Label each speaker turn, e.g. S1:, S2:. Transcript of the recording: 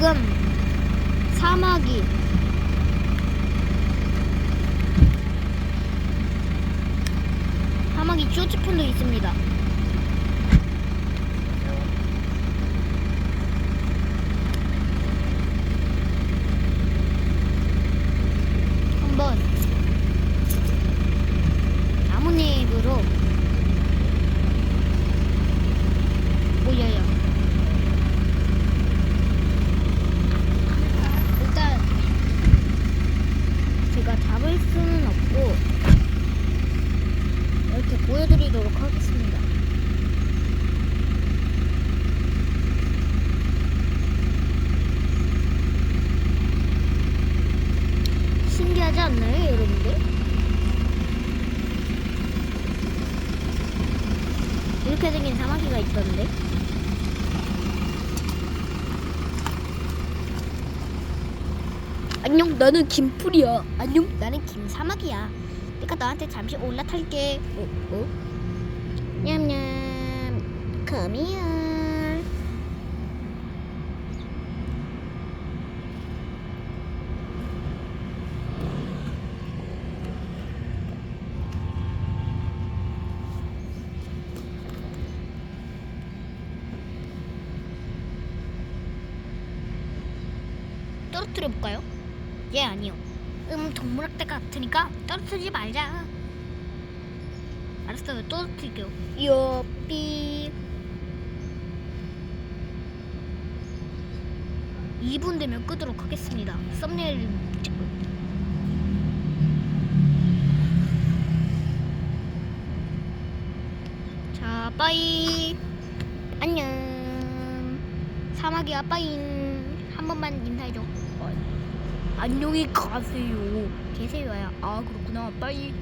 S1: 지금 사마귀 사마귀 쇼츠폰도 있습니다. 한번 나뭇잎으로 올려요. 일단 제가 잡을 수는 없고 이렇게 보여드리도록 하겠습니다. 신기하지 않나요, 여러분들? 이렇게 생긴 사마귀가 있던데. 안녕, 나는 김풀이야. 안녕, 나는 김사마귀야. 내가 너한테 잠시 올라탈게. 어, 어? 냠냠. Come here. 떨어뜨려 볼까요? 예, 아니요. 음, 동물학대 같으니까 떨어뜨리지 말자. 알았어요, 떨어뜨릴게요. 요삐. 2분 되면 끄도록 하겠습니다. 썸네일 찍고. 자, 빠이. 안녕. 사마귀야 빠잉. 한 번만 인사해줘. 어, 안녕히 가세요. 계세요야. 아 그렇구나. 빠이.